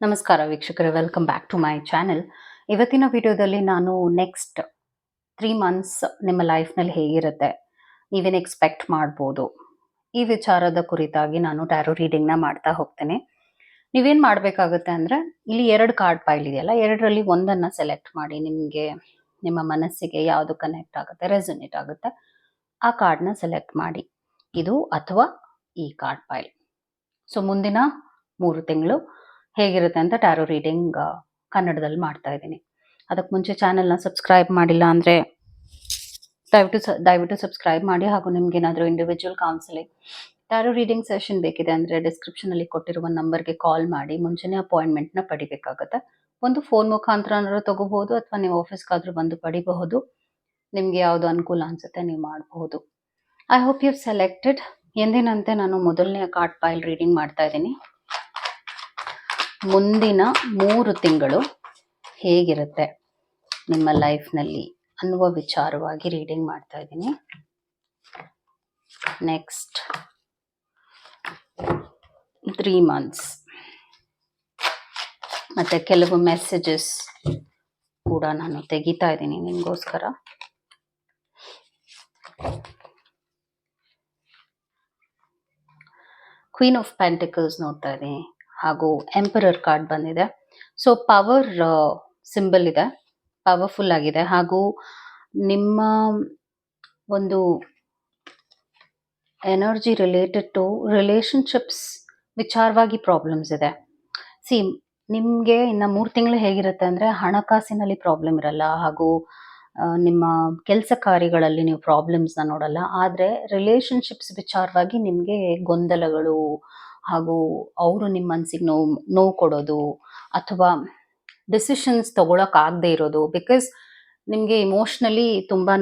ನಮಸ್ಕಾರ ವೀಕ್ಷಕರೇ welcome back to my channel ಇವತ್ತಿನ ವಿಡಿಯೋದಲ್ಲಿ ನಾನು ನೆಕ್ಸ್ಟ್ ತ್ರೀ ಮಂತ್ಸ್ ನಿಮ್ಮ ಲೈಫ್ನಲ್ಲಿ ಹೇಗಿರುತ್ತೆ ನೀವೇನು ಎಕ್ಸ್ಪೆಕ್ಟ್ ಮಾಡ್ಬೋದು. ಈ ವಿಚಾರದ ಕುರಿತಾಗಿ ನಾನು ಟ್ಯಾರೋ ರೀಡಿಂಗ್ನ ಮಾಡ್ತಾ ಹೋಗ್ತೇನೆ. ನೀವೇನು ಮಾಡಬೇಕಾಗುತ್ತೆ ಅಂದರೆ, ಇಲ್ಲಿ ಎರಡು ಕಾರ್ಡ್ ಪೈಲ್ ಇದೆಯಲ್ಲ, ಎರಡರಲ್ಲಿ ಒಂದನ್ನು ಸೆಲೆಕ್ಟ್ ಮಾಡಿ ನಿಮಗೆ, ನಿಮ್ಮ ಮನಸ್ಸಿಗೆ ಯಾವುದು ಕನೆಕ್ಟ್ ಆಗುತ್ತೆ ರೆಸೊನೇಟ್ ಆಗುತ್ತೆ, ಆ ಕಾರ್ಡ್ನ ಸೆಲೆಕ್ಟ್ ಮಾಡಿ. ಇದು ಅಥವಾ ಈ ಕಾರ್ಡ್ ಪೈಲ್ ಸೊ ಮುಂದಿನ ಮೂರು ತಿಂಗಳು ಹೇಗಿರುತ್ತೆ ಅಂತ ಟ್ಯಾರೋ ರೀಡಿಂಗ್ ಕನ್ನಡದಲ್ಲಿ ಮಾಡ್ತಾ ಇದ್ದೀನಿ. ಅದಕ್ಕೆ ಮುಂಚೆ ಚಾನೆಲ್ನ ಸಬ್ಸ್ಕ್ರೈಬ್ ಮಾಡಿಲ್ಲ ಅಂದರೆ ದಯವಿಟ್ಟು ದಯವಿಟ್ಟು ಸಬ್ಸ್ಕ್ರೈಬ್ ಮಾಡಿ ಹಾಗೂ ನಿಮ್ಗೆ ಏನಾದರೂ individual counselling tarot reading session ಬೇಕಿದೆ ಅಂದರೆ ಡಿಸ್ಕ್ರಿಪ್ಷನಲ್ಲಿ ಕೊಟ್ಟಿರುವ ನಂಬರ್ಗೆ ಕಾಲ್ ಮಾಡಿ, ಮುಂಚೆನೇ ಅಪಾಯಿಂಟ್ಮೆಂಟ್ನ ಪಡಿಬೇಕಾಗುತ್ತೆ. ಒಂದು ಫೋನ್ ಮುಖಾಂತರನಾದ್ರೂ ತಗೋಬಹುದು ಅಥವಾ ನೀವು ಆಫೀಸ್ಗಾದರೂ ಬಂದು ಪಡಿಬಹುದು. ನಿಮಗೆ ಯಾವುದು ಅನುಕೂಲ ಅನಿಸುತ್ತೆ ನೀವು ಮಾಡಬಹುದು. ಐ ಹೋಪ್ ಯು ಸೆಲೆಕ್ಟೆಡ್ ಎಂದಿನಂತೆ ನಾನು ಮೊದಲನೇ ಕಾರ್ಡ್ ಪೈಲ್ ರೀಡಿಂಗ್ ಮಾಡ್ತಾ ಇದ್ದೀನಿ. ಮುಂದಿನ ಮೂರು ತಿಂಗಳು ಹೇಗಿರುತ್ತೆ ನಿಮ್ಮ ಲೈಫ್ನಲ್ಲಿ ಅನ್ನುವ ವಿಚಾರವಾಗಿ ರೀಡಿಂಗ್ ಮಾಡ್ತಾ ಇದ್ದೀನಿ. Next, three months. ಮತ್ತು ಕೆಲವು ಮೆಸೇಜಸ್ ಕೂಡ ನಾನು ತೆಗಿತಾ ಇದ್ದೀನಿ ನಿಮಗೋಸ್ಕರ. ಕ್ವೀನ್ ಆಫ್ ಪ್ಯಾಂಟಿಕಲ್ಸ್ ನೋಡ್ತಾ ಇದ್ದೀನಿ. ಹಾಗೂ ಎಂಪರರ್ ಕಾರ್ಡ್ ಬಂದಿದೆ. ಸೊ ಪವರ್ ಸಿಂಬಲ್ ಇದೆ. ಪವರ್ಫುಲ್ ಆಗಿದೆ. ಹಾಗೂ ನಿಮ್ಮ ಒಂದು ಎನರ್ಜಿ ರಿಲೇಟೆಡ್ ಟು ರಿಲೇಷನ್ಶಿಪ್ಸ್ ವಿಚಾರವಾಗಿ ಪ್ರಾಬ್ಲಮ್ಸ್ ಇದೆ. ಸಿ ನಿಮಗೆ ಇನ್ನು ಮೂರು ತಿಂಗಳು ಹೇಗಿರುತ್ತೆ ಅಂದರೆ ಹಣಕಾಸಿನಲ್ಲಿ ಪ್ರಾಬ್ಲಮ್ ಇರಲ್ಲ ಹಾಗೂ ನಿಮ್ಮ ಕೆಲಸ ಕಾರ್ಯಗಳಲ್ಲಿ ನೀವು ಪ್ರಾಬ್ಲಮ್ಸ್ನ ನೋಡಲ್ಲ. ಆದರೆ ರಿಲೇಷನ್ಶಿಪ್ಸ್ ವಿಚಾರವಾಗಿ ನಿಮಗೆ ಗೊಂದಲಗಳು ಹಾಗೂ ಅವರು ನಿಮ್ಮ ಮನಸ್ಸಿಗೆ ನೋವು ನೋವು ಕೊಡೋದು ಅಥವಾ ಡಿಸಿಷನ್ಸ್ ತಗೊಳಕ್ಕಾಗದೇ ಇರೋದು. ಬಿಕಾಸ್ ನಿಮಗೆ ಇಮೋಷ್ನಲಿ ತುಂಬಾ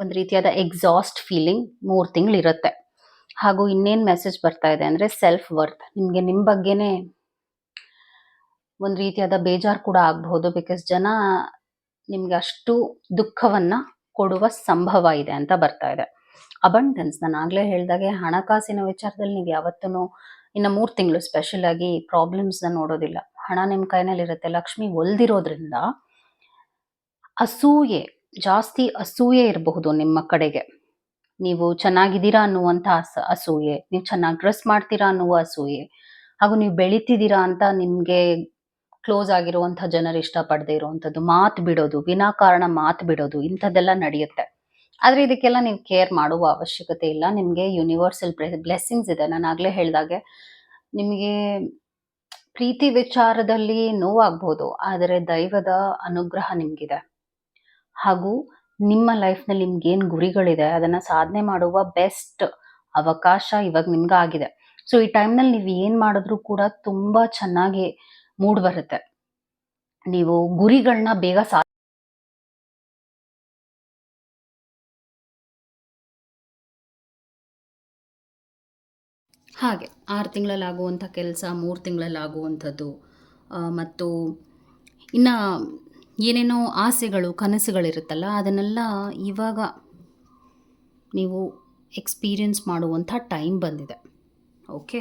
ಒಂದು ರೀತಿಯಾದ ಎಕ್ಸಾಸ್ಟ್ ಫೀಲಿಂಗ್ ಮೂರು ತಿಂಗಳು ಇರುತ್ತೆ ಹಾಗೂ ಇನ್ನೇನು ಮೆಸೇಜ್ ಬರ್ತಾ ಇದೆ ಅಂದರೆ ಸೆಲ್ಫ್ ವರ್ತ್ ನಿಮಗೆ ನಿಮ್ಮ ಬಗ್ಗೆನೇ ಒಂದು ರೀತಿಯಾದ ಬೇಜಾರು ಕೂಡ ಆಗಬಹುದು ಬಿಕಾಸ್ ಜನ ನಿಮಗೆ ಅಷ್ಟು ದುಃಖವನ್ನು ಕೊಡುವ ಸಂಭವ ಇದೆ ಅಂತ ಬರ್ತಾ ಇದೆ. ಅಬಂಡೆನ್ಸ್ ನಾನು ಆಗಲೇ ಹೇಳಿದಾಗೆ ಹಣಕಾಸಿನ ವಿಚಾರದಲ್ಲಿ ನೀವು ಯಾವತ್ತೂ ಇನ್ನು ಮೂರು ತಿಂಗಳು ಸ್ಪೆಷಲ್ ಆಗಿ ಪ್ರಾಬ್ಲಮ್ಸ್ನ ನೋಡೋದಿಲ್ಲ. ಹಣ ನಿಮ್ಮ ಕೈನಲ್ಲಿ ಇರುತ್ತೆ. ಲಕ್ಷ್ಮಿ ಒಲ್ದಿರೋದ್ರಿಂದ ಅಸೂಯೆ, ಜಾಸ್ತಿ ಅಸೂಯೆ ಇರಬಹುದು ನಿಮ್ಮ ಕಡೆಗೆ. ನೀವು ಚೆನ್ನಾಗಿದ್ದೀರಾ ಅನ್ನುವಂಥ ಅಸ, ಅಸೂಯೆ. ನೀವು ಚೆನ್ನಾಗಿ ಡ್ರೆಸ್ ಮಾಡ್ತೀರಾ ಅನ್ನುವ ಅಸೂಯೆ. ಹಾಗೂ ನೀವು ಬೆಳಿತಿದ್ದೀರಾ ಅಂತ ನಿಮಗೆ ಕ್ಲೋಸ್ ಆಗಿರುವಂಥ ಜನರು ಇಷ್ಟಪಡದೇ ಇರುವಂಥದ್ದು. ಮಾತು ಬಿಡೋದು ವಿನಾಕಾರಣ ಮಾತು ಬಿಡೋದು, ಇಂಥದ್ದೆಲ್ಲ ನಡೆಯುತ್ತೆ. ಆದರೆ ಇದಕ್ಕೆಲ್ಲ ನೀವು ಕೇರ್ ಮಾಡುವ ಅವಶ್ಯಕತೆ ಇಲ್ಲ. ನಿಮಗೆ ಯೂನಿವರ್ಸಲ್ ಬ್ಲೆಸ್ಸಿಂಗ್ಸ್ ಇದೆ. ನಾನು ಆಗಲೇ ಹೇಳಿದಾಗೆ ನಿಮಗೆ ಪ್ರೀತಿ ವಿಚಾರದಲ್ಲಿ ನೋವಾಗ್ಬೋದು, ಆದರೆ ದೈವದ ಅನುಗ್ರಹ ನಿಮಗಿದೆ. ಹಾಗೂ ನಿಮ್ಮ ಲೈಫ್ನಲ್ಲಿ ನಿಮ್ಗೇನು ಗುರಿಗಳಿದೆ, ಅದನ್ನು ಸಾಧನೆ ಮಾಡುವ ಬೆಸ್ಟ್ ಅವಕಾಶ ಇವಾಗ ನಿಮ್ಗೆ ಆಗಿದೆ. ಸೊ ಈ ಟೈಮ್ನಲ್ಲಿ ನೀವು ಏನು ಮಾಡಿದ್ರು ಕೂಡ ತುಂಬ ಚೆನ್ನಾಗಿ ಮೂಡ್ ಬರುತ್ತೆ. ನೀವು ಗುರಿಗಳನ್ನ ಬೇಗ ಸಾ ಹಾಗೆ ಆರು ತಿಂಗಳಲ್ಲಾಗುವಂಥ ಕೆಲಸ, ಮೂರು ತಿಂಗಳಲ್ಲಾಗುವಂಥದ್ದು ಮತ್ತು ಇನ್ನು ಏನೇನೋ ಆಸೆಗಳು, ಕನಸುಗಳಿರುತ್ತಲ್ಲ, ಅದನ್ನೆಲ್ಲ ಇವಾಗ ನೀವು ಎಕ್ಸ್ಪೀರಿಯನ್ಸ್ ಮಾಡುವಂಥ ಟೈಮ್ ಬಂದಿದೆ. ಓಕೆ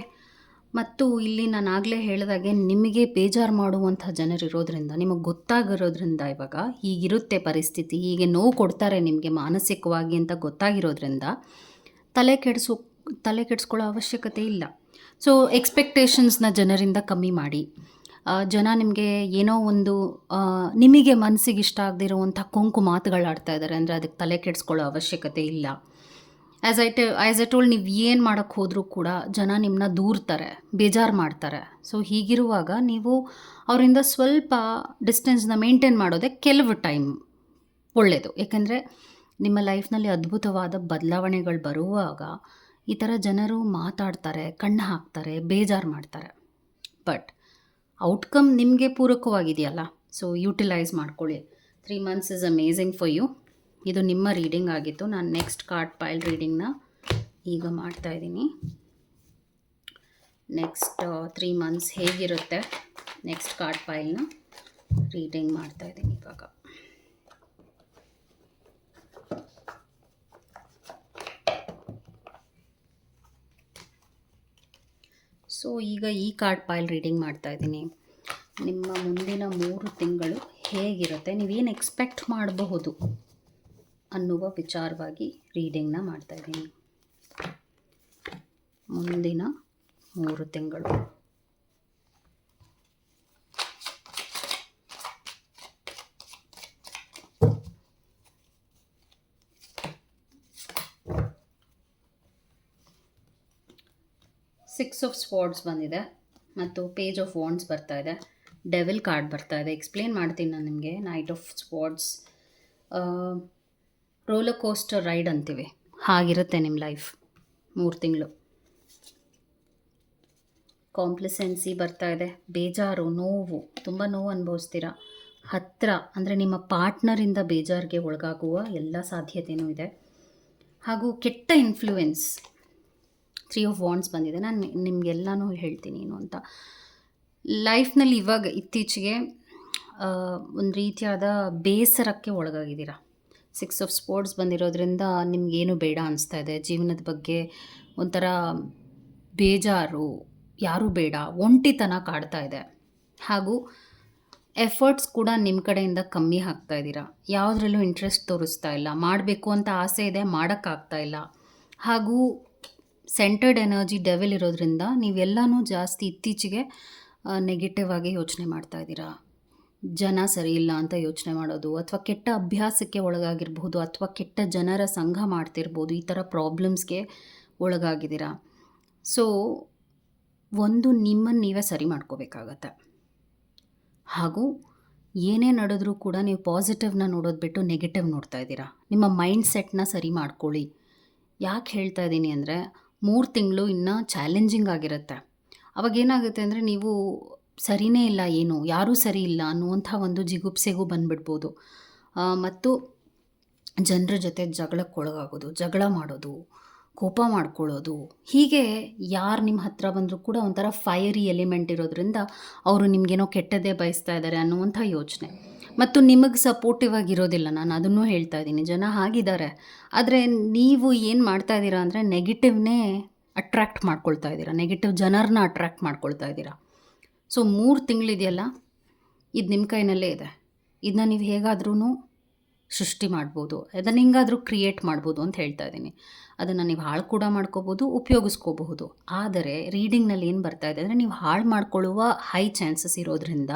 ಮತ್ತು ಇಲ್ಲಿ ನಾನು ಆಗಲೇ ಹೇಳಿದಾಗೆ ನಿಮಗೆ ಬೇಜಾರು ಮಾಡುವಂಥ ಜನರಿರೋದ್ರಿಂದ ನಿಮಗೆ ಗೊತ್ತಾಗಿರೋದ್ರಿಂದ ಇವಾಗ, ಹೀಗಿರುತ್ತೆ ಪರಿಸ್ಥಿತಿ, ಹೀಗೆ ನೋವು ಕೊಡ್ತಾರೆ ನಿಮಗೆ ಮಾನಸಿಕವಾಗಿ ಅಂತ ಗೊತ್ತಾಗಿರೋದ್ರಿಂದ, ತಲೆ ಕೆಡಿಸೋ ತಲೆ ಕೆಡಿಸ್ಕೊಳ್ಳೋ ಅವಶ್ಯಕತೆ ಇಲ್ಲ. ಸೊ ಎಕ್ಸ್ಪೆಕ್ಟೇಷನ್ಸ್ನ ಜನರಿಂದ ಕಮ್ಮಿ ಮಾಡಿ. ಜನ ನಿಮಗೆ ಏನೋ ಒಂದು ನಿಮಗೆ ಮನಸ್ಸಿಗೆ ಇಷ್ಟ ಆಗದಿರುವಂಥ ಕೊಂಕು ಮಾತುಗಳು ಮಾತುಗಳಾಡ್ತಾ ಇದ್ದಾರೆ ಅಂದರೆ ಅದಕ್ಕೆ ತಲೆ ಕೆಡಿಸ್ಕೊಳ್ಳೋ ಅವಶ್ಯಕತೆ ಇಲ್ಲ. As I tell as a toll ನೀವು ಏನು ಮಾಡೋಕ್ಕೆ ಹೋದರೂ ಕೂಡ ಜನ ನಿಮ್ಮನ್ನ ದೂರ್ತಾರೆ, ಬೇಜಾರು ಮಾಡ್ತಾರೆ. ಸೊ ಹೀಗಿರುವಾಗ ನೀವು ಅವರಿಂದ ಸ್ವಲ್ಪ ಡಿಸ್ಟೆನ್ಸ್ನ ಮೇಂಟೈನ್ ಮಾಡೋದೇ ಕೆಲವು ಟೈಮ್ ಒಳ್ಳೆಯದು ಏಕೆಂದರೆ ನಿಮ್ಮ ಲೈಫ್ನಲ್ಲಿ ಅದ್ಭುತವಾದ ಬದಲಾವಣೆಗಳು ಬರುವಾಗ ಈ ಥರ ಜನರು ಮಾತಾಡ್ತಾರೆ, ಕಣ್ಣು ಹಾಕ್ತಾರೆ, ಬೇಜಾರು ಮಾಡ್ತಾರೆ. ಬಟ್ ಔಟ್ಕಮ್ ನಿಮಗೆ ಪೂರಕವಾಗಿದೆಯಲ್ಲ ಸೊ ಯೂಟಿಲೈಸ್ ಮಾಡ್ಕೊಳ್ಳಿ. Three months is amazing for you ಇದು ನಿಮ್ಮ ರೀಡಿಂಗ್ ಆಗಿತ್ತು. ನಾನು ನೆಕ್ಸ್ಟ್ ಕಾರ್ಡ್ ಪೈಲ್ ರೀಡಿಂಗ್ನ ಈಗ ಮಾಡ್ತಾ ಇದ್ದೀನಿ. ನೆಕ್ಸ್ಟ್ ತ್ರೀ ಮಂತ್ಸ್ ಹೇಗಿರುತ್ತೆ? ನೆಕ್ಸ್ಟ್ ಕಾರ್ಡ್ ಪೈಲ್ನ ರೀಡಿಂಗ್ ಮಾಡ್ತಾ ಇದ್ದೀನಿ ಇವಾಗ. ಸೊ, ಈಗ ಈ ಕಾರ್ಡ್ ಪೈಲ್ ರೀಡಿಂಗ್ ಮಾಡ್ತಾ ಇದ್ದೀನಿ. ನಿಮ್ಮ ಮುಂದಿನ ಮೂರು ತಿಂಗಳು ಹೇಗಿರುತ್ತೆ? ನೀವೇನು ಎಕ್ಸ್ಪೆಕ್ಟ್ ಮಾಡಬಹುದು ಅನ್ನುವ ವಿಚಾರವಾಗಿ ರೀಡಿಂಗ್ನ ಮಾಡ್ತಾಯಿದ್ದೀನಿ ಮುಂದಿನ ಮೂರು ತಿಂಗಳು. ಸಿಕ್ಸ್ ಆಫ್ ಸ್ವಾರ್ಡ್ಸ್ ಬಂದಿದೆ ಮತ್ತು ಪೇಜ್ ಆಫ್ ವಾಂಡ್ಸ್ ಬರ್ತಾ ಇದೆ. ಡೆವಿಲ್ ಕಾರ್ಡ್ ಬರ್ತಾ ಇದೆ. ಎಕ್ಸ್ಪ್ಲೇನ್ ಮಾಡ್ತೀನಿ ನಾನು ನಿಮಗೆ. Knight of swords roller coaster ride ಅಂತೀವಿ. ಹಾಗಿರುತ್ತೆ ನಿಮ್ಮ ಲೈಫ್ ಮೂರು ತಿಂಗಳು. ಕಾಂಪ್ಲಿಸೆನ್ಸಿ ಬರ್ತಾ ಇದೆ. ಬೇಜಾರು, ನೋವು. ತುಂಬ ನೋವು ಅನುಭವಿಸ್ತೀರಾ? ಹತ್ತಿರ ಅಂದರೆ ನಿಮ್ಮ ಪಾರ್ಟ್ನರಿಂದ ಬೇಜಾರಿಗೆ ಒಳಗಾಗುವ ಎಲ್ಲ ಸಾಧ್ಯತೆಯೂ ಇದೆ. ಹಾಗೂ ಕೆಟ್ಟ ಇನ್ಫ್ಲೂಯೆನ್ಸ್ ತ್ರೀ ಆಫ್ ವಾಂಡ್ಸ್ ಬಂದಿದೆ. ನಾನು ನಿಮಗೆಲ್ಲನೂ ಹೇಳ್ತೀನಿ ಏನು ಅಂತ. ಲೈಫ್ನಲ್ಲಿ ಇವಾಗ ಇತ್ತೀಚೆಗೆ ಒಂದು ರೀತಿಯಾದ ಬೇಸರಕ್ಕೆ ಒಳಗಾಗಿದ್ದೀರಾ? ಸಿಕ್ಸ್ ಆಫ್ ಸ್ಪೋರ್ಟ್ಸ್ ಬಂದಿರೋದ್ರಿಂದ ನಿಮಗೇನು ಬೇಡ ಅನಿಸ್ತಾ ಇದೆ? ಜೀವನದ ಬಗ್ಗೆ ಒಂಥರ ಬೇಜಾರು, ಯಾರೂ ಬೇಡ, ಒಂಟಿತನ ಕಾಡ್ತಾ ಇದೆ. ಹಾಗೂ ಎಫರ್ಟ್ಸ್ ಕೂಡ ನಿಮ್ಮ ಕಡೆಯಿಂದ ಕಮ್ಮಿ ಆಗ್ತಾ ಇದ್ದೀರಾ? ಯಾವುದ್ರಲ್ಲೂ ಇಂಟ್ರೆಸ್ಟ್ ತೋರಿಸ್ತಾ ಇಲ್ಲ. ಮಾಡಬೇಕು ಅಂತ ಆಸೆ ಇದೆ, ಮಾಡೋಕ್ಕಾಗ್ತಾ ಇಲ್ಲ. ಹಾಗೂ ಸೆಂಟರ್ಡ್ ಎನರ್ಜಿ ಡೆವೆಲ್ ಇರೋದ್ರಿಂದ ನೀವೆಲ್ಲನೂ ಜಾಸ್ತಿ ಇತ್ತೀಚೆಗೆ ನೆಗೆಟಿವ್ ಆಗಿ ಯೋಚನೆ ಮಾಡ್ತಾ ಇದ್ದೀರಾ? ಜನ ಸರಿ ಇಲ್ಲ ಅಂತ ಯೋಚನೆ ಮಾಡೋದು, ಅಥವಾ ಕೆಟ್ಟ ಅಭ್ಯಾಸಕ್ಕೆ ಒಳಗಾಗಿರ್ಬೋದು ಅಥವಾ ಕೆಟ್ಟ ಜನರ ಸಂಘ ಮಾಡ್ತಿರ್ಬೋದು, ಈ ಥರ ಪ್ರಾಬ್ಲಮ್ಸ್ಗೆ ಒಳಗಾಗಿದ್ದೀರಾ? ಸೊ ಒಂದು ನಿಮ್ಮನ್ನು ನೀವೇ ಸರಿ ಮಾಡ್ಕೋಬೇಕಾಗತ್ತೆ. ಹಾಗೂ ಏನೇ ನಡೆದ್ರೂ ಕೂಡ ನೀವು ಪಾಸಿಟಿವ್ನ ನೋಡೋದು ಬಿಟ್ಟು ನೆಗೆಟಿವ್ ನೋಡ್ತಾ ಇದ್ದೀರಾ? ನಿಮ್ಮ ಮೈಂಡ್ ಸೆಟ್ನ ಸರಿ ಮಾಡ್ಕೊಳ್ಳಿ. ಯಾಕೆ ಹೇಳ್ತಾ ಇದ್ದೀನಿ ಅಂದರೆ ಮೂರು ತಿಂಗಳು ಇನ್ನೂ ಚಾಲೆಂಜಿಂಗ್ ಆಗಿರುತ್ತೆ. ಅವಾಗ ಏನಾಗುತ್ತೆ ಅಂದರೆ ನೀವು ಸರಿನೇ ಇಲ್ಲ ಏನು, ಯಾರೂ ಸರಿ ಇಲ್ಲ ಅನ್ನುವಂಥ ಒಂದು ಜಿಗುಪ್ಸೆಗೂ ಬಂದ್ಬಿಡ್ಬೋದು. ಮತ್ತು ಜನರ ಜೊತೆ ಜಗಳಕ್ಕೆ ಒಳಗಾಗೋದು ಜಗಳ ಮಾಡೋದು, ಕೋಪ ಮಾಡ್ಕೊಳ್ಳೋದು, ಹೀಗೆ ಯಾರು ನಿಮ್ಮ ಹತ್ರ ಬಂದರೂ ಕೂಡ ಒಂಥರ ಫೈರಿ ಎಲಿಮೆಂಟ್ ಇರೋದ್ರಿಂದ ಅವರು ನಿಮಗೇನೋ ಕೆಟ್ಟದ್ದೇ ಬಯಸ್ತಾ ಇದ್ದಾರೆ ಅನ್ನುವಂಥ ಯೋಚನೆ. ಮತ್ತು ನಿಮಗೆ ಸಪೋರ್ಟಿವ್ ಆಗಿರೋದಿಲ್ಲ. ನಾನು ಅದನ್ನೂ ಹೇಳ್ತಾ ಇದ್ದೀನಿ. ಜನ ಹಾಗಿದ್ದಾರೆ. ಆದರೆ ನೀವು ಏನು ಮಾಡ್ತಾ ಇದ್ದೀರಾ ಅಂದರೆ ನೆಗೆಟಿವ್ನೇ ಅಟ್ರ್ಯಾಕ್ಟ್ ಮಾಡ್ಕೊಳ್ತಾ ಇದ್ದೀರಾ. ನೆಗೆಟಿವ್ ಜನರನ್ನ ಅಟ್ರ್ಯಾಕ್ಟ್ ಮಾಡ್ಕೊಳ್ತಾ ಇದ್ದೀರಾ. ಸೊ ಮೂರು ತಿಂಗಳಿದೆಯಲ್ಲ? ಇದು ನಿಮ್ಮ ಕೈನಲ್ಲೇ ಇದೆ. ಇದನ್ನ ನೀವು ಹೇಗಾದ್ರೂ ಸೃಷ್ಟಿ ಮಾಡ್ಬೋದು. ಅದನ್ನು ಹೆಂಗಾದರೂ ಕ್ರಿಯೇಟ್ ಮಾಡ್ಬೋದು ಅಂತ ಹೇಳ್ತಾ ಇದ್ದೀನಿ. ಅದನ್ನು ನೀವು ಹಾಳು ಕೂಡ ಮಾಡ್ಕೋಬೋದು, ಉಪಯೋಗಿಸ್ಕೋಬಹುದು. ಆದರೆ ರೀಡಿಂಗ್ನಲ್ಲಿ ಏನು ಬರ್ತಾ ಇದೆ ಅಂದರೆ ನೀವು ಹಾಳು ಮಾಡ್ಕೊಳ್ಳುವ ಹೈ ಚಾನ್ಸಸ್ ಇರೋದ್ರಿಂದ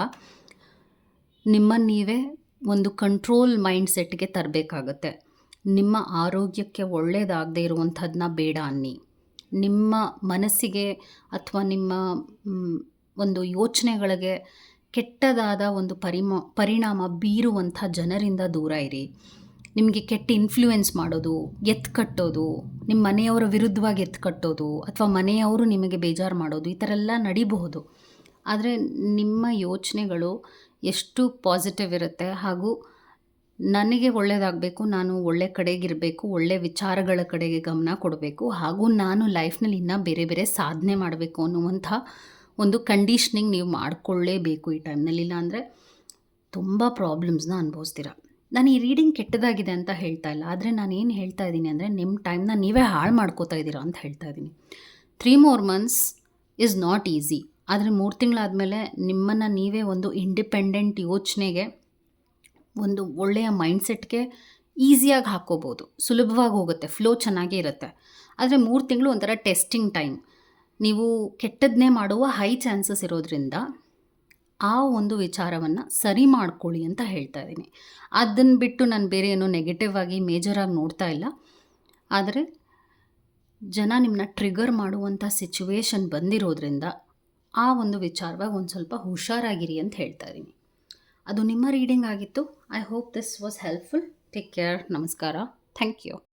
ನಿಮ್ಮನ್ನು ನೀವೇ ಒಂದು ಕಂಟ್ರೋಲ್ ಮೈಂಡ್ ಸೆಟ್ಗೆ ತರಬೇಕಾಗತ್ತೆ. ನಿಮ್ಮ ಆರೋಗ್ಯಕ್ಕೆ ಒಳ್ಳೆಯದಾಗದೇ ಇರುವಂಥದ್ದನ್ನ ಬೇಡ ಅನ್ನಿ. ನಿಮ್ಮ ಮನಸ್ಸಿಗೆ ಅಥವಾ ನಿಮ್ಮ ಒಂದು ಯೋಚನೆಗಳಿಗೆ ಕೆಟ್ಟದಾದ ಒಂದು ಪರಿಮ, ಪರಿಣಾಮ ಬೀರುವಂಥ ಜನರಿಂದ ದೂರ ಇರಿ. ನಿಮಗೆ ಕೆಟ್ಟ ಇನ್ಫ್ಲೂಯೆನ್ಸ್ ಮಾಡೋದು ಎತ್ತು ಕಟ್ಟೋದು ನಿಮ್ಮ ಮನೆಯವರ ವಿರುದ್ಧವಾಗಿ ಎತ್ತು ಕಟ್ಟೋದು ಅಥವಾ ಮನೆಯವರು ನಿಮಗೆ ಬೇಜಾರು ಮಾಡೋದು ಈ ಥರ ಎಲ್ಲ ನಡಿಬಹುದು. ಆದರೆ ನಿಮ್ಮ ಯೋಚನೆಗಳು ಎಷ್ಟು ಪಾಸಿಟಿವ್ ಇರುತ್ತೆ ಹಾಗೂ ನನಗೆ ಒಳ್ಳೆಯದಾಗಬೇಕು ನಾನು ಒಳ್ಳೆ ಕಡೆಗಿರಬೇಕು, ಒಳ್ಳೆ ವಿಚಾರಗಳ ಕಡೆಗೆ ಗಮನ ಕೊಡಬೇಕು ಹಾಗೂ ನಾನು ಲೈಫ್ನಲ್ಲಿ ಇನ್ನೂ ಬೇರೆ ಬೇರೆ ಸಾಧನೆ ಮಾಡಬೇಕು ಅನ್ನುವಂಥ ಒಂದು ಕಂಡೀಷ್ನಿಂಗ್ ನೀವು ಮಾಡಿಕೊಳ್ಳೇಬೇಕು ಈ ಟೈಮ್ನಲ್ಲಿ ಇಲ್ಲ ಅಂದರೆ ತುಂಬ ಪ್ರಾಬ್ಲಮ್ಸ್ನ ಅನುಭವಿಸ್ತೀರ. ನಾನು ಈ ರೀಡಿಂಗ್ ಕೆಟ್ಟದಾಗಿದೆ ಅಂತ ಹೇಳ್ತಾ ಇಲ್ಲ. ಆದರೆ ನಾನು ಏನು ಹೇಳ್ತಾ ಇದ್ದೀನಿ ಅಂದರೆ ನಿಮ್ಮ ಟೈಮ್ನ ನೀವೇ ಹಾಳು ಮಾಡ್ಕೋತಾ ಇದ್ದೀರಾ ಅಂತ ಹೇಳ್ತಾ ಇದ್ದೀನಿ. Three more months is not easy ಆದರೆ ಮೂರು ತಿಂಗಳಾದಮೇಲೆ ನಿಮ್ಮನ್ನು ನೀವೇ ಒಂದು ಇಂಡಿಪೆಂಡೆಂಟ್ ಯೋಚನೆಗೆ, ಒಂದು ಒಳ್ಳೆಯ ಮೈಂಡ್ಸೆಟ್ಗೆ ಈಸಿಯಾಗಿ ಹಾಕ್ಕೋಬೋದು. ಸುಲಭವಾಗಿ ಹೋಗುತ್ತೆ. ಫ್ಲೋ ಚೆನ್ನಾಗೇ ಇರುತ್ತೆ. ಆದರೆ ಮೂರು ತಿಂಗಳು ಒಂಥರ ಟೆಸ್ಟಿಂಗ್ ಟೈಮ್ ನೀವು ಕೆಟ್ಟದ್ದನ್ನೇ ಮಾಡುವ ಹೈ ಚಾನ್ಸಸ್ ಇರೋದ್ರಿಂದ ಆ ಒಂದು ವಿಚಾರವನ್ನು ಸರಿ ಮಾಡ್ಕೊಳ್ಳಿ ಅಂತ ಹೇಳ್ತಾ ಇದ್ದೀನಿ. ಅದನ್ನು ಬಿಟ್ಟು ನಾನು ಬೇರೆ ಏನೋ ನೆಗೆಟಿವ್ ಆಗಿ ಮೇಜರಾಗಿ ನೋಡ್ತಾ ಇಲ್ಲ. ಆದರೆ ಜನ ನಿಮ್ಮನ್ನ ಟ್ರಿಗರ್ ಮಾಡುವಂಥ ಸಿಚುವೇಶನ್ ಬಂದಿರೋದ್ರಿಂದ ಆ ಒಂದು ವಿಚಾರವಾಗಿ ಒಂದು ಸ್ವಲ್ಪ ಹುಷಾರಾಗಿರಿ ಅಂತ ಹೇಳ್ತಾ ಇದ್ದೀನಿ. ಅದು ನಿಮ್ಮ ರೀಡಿಂಗ್ ಆಗಿತ್ತು. I hope this was helpful take care ನಮಸ್ಕಾರ. Thank you